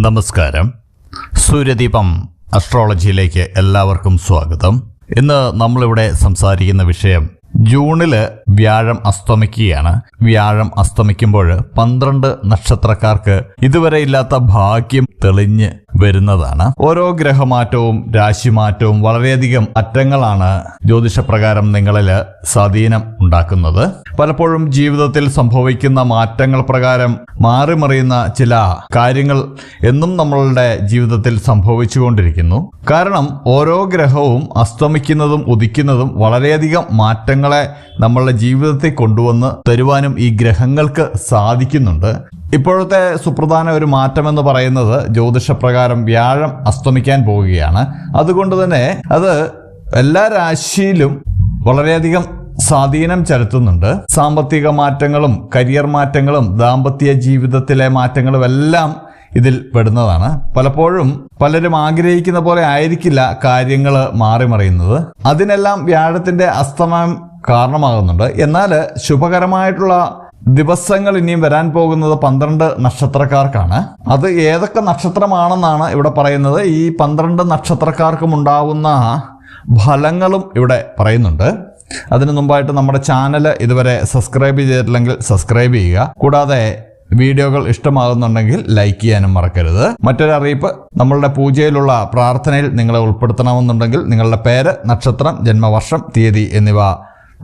നമസ്കാരം. സൂര്യദീപം അസ്ട്രോളജിയിലേക്ക് എല്ലാവർക്കും സ്വാഗതം. ഇന്ന് നമ്മളിവിടെ സംസാരിക്കുന്ന വിഷയം ജൂണിൽ വ്യാഴം അസ്തമിക്കുകയാണ്. വ്യാഴം അസ്തമിക്കുമ്പോൾ പന്ത്രണ്ട് നക്ഷത്രക്കാർക്ക് ഇതുവരെ ഇല്ലാത്ത ഭാഗ്യം തെളിഞ്ഞ് വരുന്നതാണ്. ഓരോ ഗ്രഹമാറ്റവും രാശിമാറ്റവും വളരെയധികം അറ്റങ്ങളാണ് ജ്യോതിഷപ്രകാരം നിങ്ങളിൽ സ്വാധീനം ഉണ്ടാക്കുന്നത്. പലപ്പോഴും ജീവിതത്തിൽ സംഭവിക്കുന്ന മാറ്റങ്ങൾ പ്രകാരം മാറിമറിയുന്ന ചില കാര്യങ്ങൾ എന്നും നമ്മളുടെ ജീവിതത്തിൽ സംഭവിച്ചുകൊണ്ടിരിക്കുന്നു. കാരണം ഓരോ ഗ്രഹവും അസ്തമിക്കുന്നതും ഉദിക്കുന്നതും വളരെയധികം മാറ്റങ്ങളെ നമ്മളുടെ ജീവിതത്തിൽ കൊണ്ടുവന്ന് തരുവാനും ഈ ഗ്രഹങ്ങൾക്ക് സാധിക്കുന്നുണ്ട്. ഇപ്പോഴത്തെ സുപ്രധാന ഒരു മാറ്റം എന്ന് പറയുന്നത് ജ്യോതിഷപ്രകാരം വ്യാഴം അസ്തമിക്കാൻ പോവുകയാണ്. അതുകൊണ്ട് തന്നെ അത് എല്ലാ രാശിയിലും വളരെയധികം സ്വാധീനം ചെലുത്തുന്നുണ്ട്. സാമ്പത്തിക മാറ്റങ്ങളും കരിയർ മാറ്റങ്ങളും ദാമ്പത്യ ജീവിതത്തിലെ മാറ്റങ്ങളും എല്ലാം ഇതിൽ പെടുന്നതാണ്. പലപ്പോഴും പലരും ആഗ്രഹിക്കുന്ന പോലെ ആയിരിക്കില്ല കാര്യങ്ങൾ മാറി മറിയുന്നത് അതിനെല്ലാം വ്യാഴത്തിന്റെ അസ്തമയം കാരണമാകുന്നുണ്ട്. എന്നാൽ ശുഭകരമായിട്ടുള്ള ദിവസങ്ങൾ ഇനിയും വരാൻ പോകുന്നത് പന്ത്രണ്ട് നക്ഷത്രക്കാർക്കാണ്. അത് ഏതൊക്കെ നക്ഷത്രമാണെന്നാണ് ഇവിടെ പറയുന്നത്. ഈ പന്ത്രണ്ട് നക്ഷത്രക്കാർക്കും ഉണ്ടാവുന്ന ഫലങ്ങളും ഇവിടെ പറയുന്നുണ്ട്. അതിനു മുമ്പായിട്ട് നമ്മുടെ ചാനൽ ഇതുവരെ സബ്സ്ക്രൈബ് ചെയ്തിട്ടില്ലെങ്കിൽ സബ്സ്ക്രൈബ് ചെയ്യുക. കൂടാതെ വീഡിയോകൾ ഇഷ്ടമാകുന്നുണ്ടെങ്കിൽ ലൈക്ക് ചെയ്യാനും മറക്കരുത്. മറ്റൊരു അറിയിപ്പ് നമ്മളുടെ പൂജയിലുള്ള പ്രാർത്ഥനയിൽ നിങ്ങളെ ഉൾപ്പെടുത്തണമെന്നുണ്ടെങ്കിൽ നിങ്ങളുടെ പേര് നക്ഷത്രം ജന്മവർഷം തീയതി എന്നിവ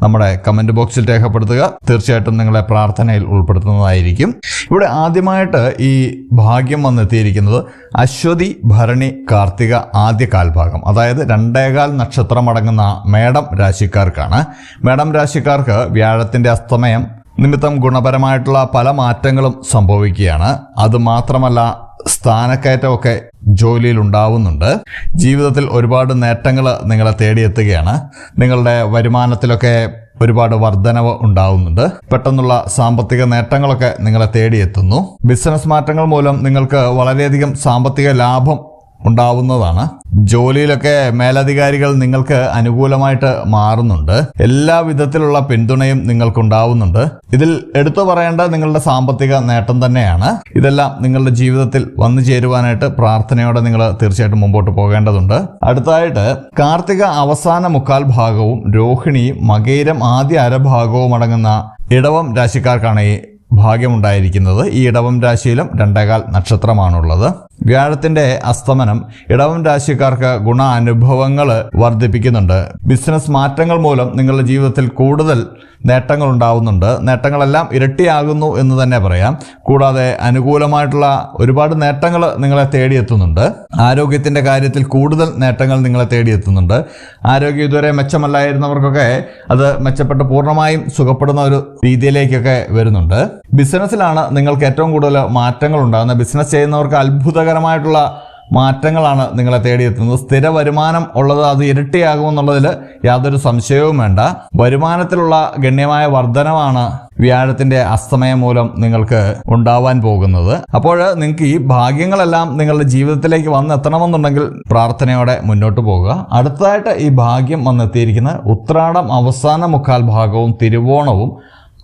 നമ്മുടെ കമന്റ് ബോക്സിൽ രേഖപ്പെടുത്തുക. തീർച്ചയായിട്ടും നിങ്ങളെ പ്രാർത്ഥനയിൽ ഉൾപ്പെടുത്തുന്നതായിരിക്കും. ഇവിടെ ആദ്യമായിട്ട് ഈ ഭാഗ്യം വന്നെത്തിയിരിക്കുന്നത് അശ്വതി ഭരണി കാർത്തിക ആദ്യ കാൽഭാഗം. അതായത് രണ്ടേകാൽ നക്ഷത്രം അടങ്ങുന്ന മേടം രാശിക്കാർക്കാണ്. മേടം രാശിക്കാർക്ക് വ്യാഴത്തിന്റെ അസ്തമയം നിമിത്തം ഗുണപരമായിട്ടുള്ള പല മാറ്റങ്ങളും സംഭവിക്കുകയാണ്. അത് മാത്രമല്ല സ്ഥാനക്കയറ്റമൊക്കെ ജോലിയിൽ ഉണ്ടാവുന്നുണ്ട്. ജീവിതത്തിൽ ഒരുപാട് നേട്ടങ്ങൾ നിങ്ങളെ തേടിയെത്തുകയാണ്. നിങ്ങളുടെ വരുമാനത്തിലൊക്കെ ഒരുപാട് വർധനവ് ഉണ്ടാവുന്നുണ്ട്. പെട്ടെന്നുള്ള സാമ്പത്തിക നേട്ടങ്ങളൊക്കെ നിങ്ങളെ തേടിയെത്തുന്നു. ബിസിനസ് മാറ്റങ്ങൾ മൂലം നിങ്ങൾക്ക് വളരെയധികം സാമ്പത്തിക ലാഭം ഉണ്ടാവുന്നതാണ്. ജോലിയിലൊക്കെ മേലധികാരികൾ നിങ്ങൾക്ക് അനുകൂലമായിട്ട് മാറുന്നുണ്ട്. എല്ലാ വിധത്തിലുള്ള പിന്തുണയും നിങ്ങൾക്കുണ്ടാവുന്നുണ്ട്. ഇതിൽ എടുത്തു പറയേണ്ട നിങ്ങളുടെ സാമ്പത്തിക നേട്ടം തന്നെയാണ്. ഇതെല്ലാം നിങ്ങളുടെ ജീവിതത്തിൽ വന്നു ചേരുവാനായിട്ട് പ്രാർത്ഥനയോടെ നിങ്ങൾ തീർച്ചയായിട്ടും മുമ്പോട്ട് പോകേണ്ടതുണ്ട്. അടുത്തതായിട്ട് കാർത്തിക അവസാന മുക്കാൽ ഭാഗവും രോഹിണി മകേരം ആദ്യ അരഭാഗവും അടങ്ങുന്ന ഇടവം രാശിക്കാർക്കാണ് ഈ ഭാഗ്യമുണ്ടായിരിക്കുന്നത് ഈ ഇടവം രാശിയിലും രണ്ടേകാൽ നക്ഷത്രമാണുള്ളത്. വ്യാഴത്തിന്റെ അസ്തമനം ഇടവം രാശിക്കാർക്ക് ഗുണ അനുഭവങ്ങൾ വർദ്ധിപ്പിക്കുന്നുണ്ട്. ബിസിനസ് മാറ്റങ്ങൾ മൂലം നിങ്ങളുടെ ജീവിതത്തിൽ കൂടുതൽ നേട്ടങ്ങൾ ഉണ്ടാവുന്നുണ്ട് നേട്ടങ്ങളെല്ലാം ഇരട്ടിയാകുന്നു എന്ന് തന്നെ പറയാം. കൂടാതെ അനുകൂലമായിട്ടുള്ള ഒരുപാട് നേട്ടങ്ങൾ നിങ്ങളെ തേടിയെത്തുന്നുണ്ട്. ആരോഗ്യത്തിന്റെ കാര്യത്തിൽ കൂടുതൽ നേട്ടങ്ങൾ നിങ്ങളെ തേടിയെത്തുന്നുണ്ട്. ആരോഗ്യം ഇതുവരെ മെച്ചമല്ലായിരുന്നവർക്കൊക്കെ അത് മെച്ചപ്പെട്ട് പൂർണമായും സുഖപ്പെടുന്ന ഒരു രീതിയിലേക്കൊക്കെ വരുന്നുണ്ട്. ബിസിനസ്സിലാണ് നിങ്ങൾക്ക് ഏറ്റവും കൂടുതൽ മാറ്റങ്ങൾ ഉണ്ടാകുന്നത് ബിസിനസ് ചെയ്യുന്നവർക്ക് അത്ഭുതകരമായിട്ടുള്ള മാറ്റങ്ങളാണ് നിങ്ങളെ തേടിയെത്തുന്നത്. സ്ഥിര വരുമാനം ഉള്ളത് അത് ഇരട്ടിയാകുമെന്നുള്ളതിൽ യാതൊരു സംശയവും വേണ്ട. വരുമാനത്തിലുള്ള ഗണ്യമായ വർധനമാണ് വ്യാഴത്തിന്റെ അസ്തമയം മൂലം നിങ്ങൾക്ക് ഉണ്ടാവാൻ പോകുന്നത്. അപ്പോൾ നിങ്ങൾക്ക് ഈ ഭാഗ്യങ്ങളെല്ലാം നിങ്ങളുടെ ജീവിതത്തിലേക്ക് വന്നെത്തണമെന്നുണ്ടെങ്കിൽ പ്രാർത്ഥനയോടെ മുന്നോട്ട് പോകുക അടുത്തതായിട്ട് ഈ ഭാഗ്യം വന്നെത്തിയിരിക്കുന്നത് ഉത്രാടം അവസാന മുക്കാൽ ഭാഗവും തിരുവോണവും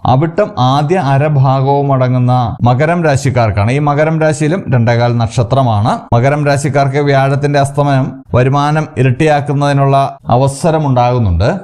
അവിട്ടം ആദ്യ അരഭാഗവും അടങ്ങുന്ന മകരം രാശിക്കാർക്കാണ്. ഈ മകരം രാശിയിലും രണ്ടേകാൽ നക്ഷത്രമാണ്. മകരം രാശിക്കാർക്ക് വ്യാഴത്തിന്റെ അസ്തമനം വരുമാനം ഇരട്ടിയാക്കുന്നതിനുള്ള അവസരമുണ്ടാകുന്നുണ്ട്.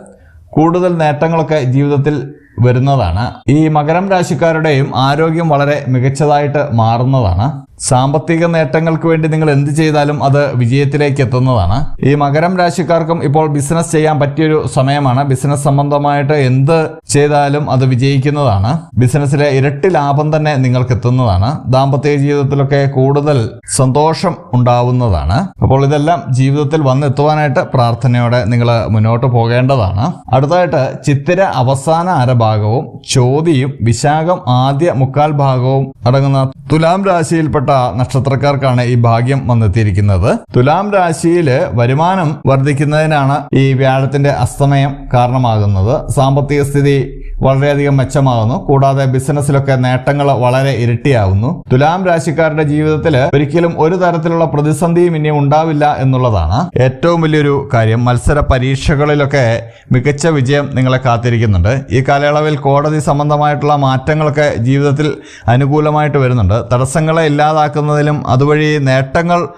കൂടുതൽ നേട്ടങ്ങളൊക്കെ ജീവിതത്തിൽ വരുന്നതാണ്. ഈ മകരം രാശിക്കാരുടെയും ആരോഗ്യം വളരെ മികച്ചതായിട്ട് മാറുന്നതാണ്. സാമ്പത്തിക നേട്ടങ്ങൾക്ക് വേണ്ടി നിങ്ങൾ എന്ത് ചെയ്താലും അത് വിജയത്തിലേക്ക് എത്തുന്നതാണ്. ഈ മകരം രാശിക്കാർക്കും ഇപ്പോൾ ബിസിനസ് ചെയ്യാൻ പറ്റിയൊരു സമയമാണ്. ബിസിനസ് സംബന്ധമായിട്ട് എന്ത് ചെയ്താലും അത് വിജയിക്കുന്നതാണ്. ബിസിനസ്സിലെ ഇരട്ടി ലാഭം തന്നെ നിങ്ങൾക്ക് എത്തുന്നതാണ്. ദാമ്പത്യ ജീവിതത്തിലൊക്കെ കൂടുതൽ സന്തോഷം ഉണ്ടാവുന്നതാണ്. അപ്പോൾ ഇതെല്ലാം ജീവിതത്തിൽ വന്നെത്തുവാനായിട്ട് പ്രാർത്ഥനയോടെ നിങ്ങൾ മുന്നോട്ട് പോകേണ്ടതാണ്. അടുത്തതായിട്ട് ചിത്തിര അവസാന അരഭാഗവും ചോതിയും വിശാഖം ആദ്യ മുക്കാൽ ഭാഗവും അടങ്ങുന്ന തുലാം രാശിയിൽപ്പെട്ട നക്ഷത്രക്കാർക്കാണ് ഈ ഭാഗ്യം വന്നെത്തിയിരിക്കുന്നത്. തുലാം രാശിയിൽ വരുമാനം വർദ്ധിക്കുന്നതിനാണ് ഈ വ്യാഴത്തിന്റെ അസ്തമയം കാരണമാകുന്നത്. സാമ്പത്തിക സ്ഥിതി വളരെയധികം മെച്ചമാകുന്നു കൂടാതെ ബിസിനസ്സിലൊക്കെ നേട്ടങ്ങൾ വളരെ ഇരട്ടിയാവുന്നു. തുലാം രാശിക്കാരുടെ ജീവിതത്തിൽ ഒരിക്കലും ഒരു തരത്തിലുള്ള പ്രതിസന്ധിയും ഇനി ഉണ്ടാവില്ല എന്നുള്ളതാണ് ഏറ്റവും വലിയൊരു കാര്യം. മത്സര പരീക്ഷകളിലൊക്കെ മികച്ച വിജയം നിങ്ങളെ കാത്തിരിക്കുന്നുണ്ട്. ഈ കാലയളവിൽ കോടതി സംബന്ധമായിട്ടുള്ള മാറ്റങ്ങളൊക്കെ ജീവിതത്തിൽ അനുകൂലമായിട്ട് വരുന്നുണ്ട്. തടസ്സങ്ങളെ ഇല്ലാതാക്കുന്നതിലും അതുവഴി നേട്ടങ്ങൾ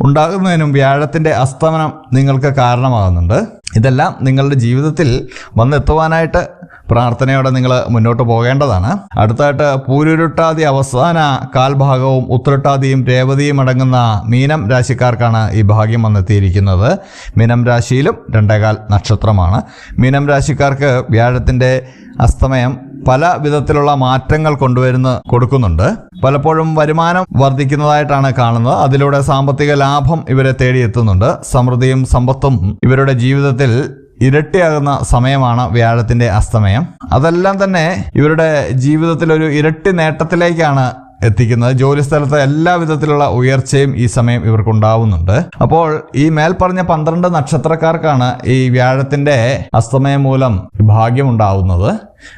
ഉണ്ടാകുന്നതിനും വ്യാഴത്തിന്റെ അസ്തമനം നിങ്ങൾക്ക് കാരണമാകുന്നുണ്ട്. ഇതെല്ലാം നിങ്ങളുടെ ജീവിതത്തിൽ വന്നെത്തുവാനായിട്ട് പ്രാർത്ഥനയോടെ നിങ്ങൾ മുന്നോട്ട് പോകേണ്ടതാണ്. അടുത്തായിട്ട് പൂരുരുട്ടാതി അവസാന കാൽഭാഗവും ഉത്രട്ടാതിയും രേവതിയും അടങ്ങുന്ന മീനം രാശിക്കാർക്കാണ് ഈ ഭാഗ്യം വന്നെത്തിയിരിക്കുന്നത്. മീനം രാശിയിലും രണ്ടേകാൽ നക്ഷത്രമാണ്. മീനം രാശിക്കാർക്ക് വ്യാഴത്തിന്റെ അസ്തമയം പല വിധത്തിലുള്ള മാറ്റങ്ങൾ കൊണ്ടുവരുന്ന കൊടുക്കുന്നുണ്ട്. പലപ്പോഴും വരുമാനം വർദ്ധിക്കുന്നതായിട്ടാണ് കാണുന്നത്. അതിലൂടെ സാമ്പത്തിക ലാഭം ഇവരെ തേടിയെത്തുന്നുണ്ട്. സമൃദ്ധിയും സമ്പത്തും ഇവരുടെ ജീവിതത്തിൽ ഇരട്ടിയാകുന്ന സമയമാണ് വ്യാഴത്തിന്റെ അസ്തമയം. അതെല്ലാം തന്നെ ഇവരുടെ ജീവിതത്തിൽ ഒരു ഇരട്ടി നേട്ടത്തിലേക്കാണ് എത്തിക്കുന്നത്. ജോലി സ്ഥലത്ത് എല്ലാ വിധത്തിലുള്ള ഉയർച്ചയും ഈ സമയം ഇവർക്കുണ്ടാവുന്നുണ്ട്. അപ്പോൾ ഈ മേൽപ്പറഞ്ഞ പന്ത്രണ്ട് നക്ഷത്രക്കാർക്കാണ് ഈ വ്യാഴത്തിന്റെ അസ്തമയം മൂലം ഭാഗ്യം ഉണ്ടാവുന്നത്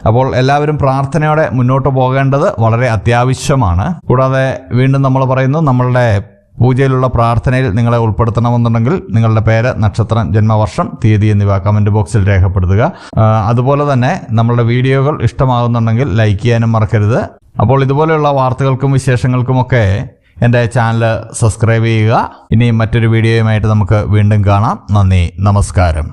അപ്പോൾ എല്ലാവരും പ്രാർത്ഥനയോടെ മുന്നോട്ട് പോകേണ്ടത് വളരെ അത്യാവശ്യമാണ്. കൂടാതെ വീണ്ടും നമ്മൾ പറയുന്നു നമ്മളുടെ പൂജയിലുള്ള പ്രാർത്ഥനയിൽ നിങ്ങളെ ഉൾപ്പെടുത്തണമെന്നുണ്ടെങ്കിൽ നിങ്ങളുടെ പേര് നക്ഷത്രം ജന്മവർഷം തീയതി എന്നിവ കമന്റ് ബോക്സിൽ രേഖപ്പെടുത്തുക. അതുപോലെ തന്നെ നമ്മളുടെ വീഡിയോകൾ ഇഷ്ടമാകുന്നുണ്ടെങ്കിൽ ലൈക്ക് ചെയ്യാനും മറക്കരുത്. അപ്പോൾ ഇതുപോലെയുള്ള വാർത്തകൾക്കും വിശേഷങ്ങൾക്കുമൊക്കെ എന്റെ ചാനൽ സബ്സ്ക്രൈബ് ചെയ്യുക. ഇനി മറ്റൊരു വീഡിയോയുമായിട്ട് നമുക്ക് വീണ്ടും കാണാം. നന്ദി നമസ്കാരം.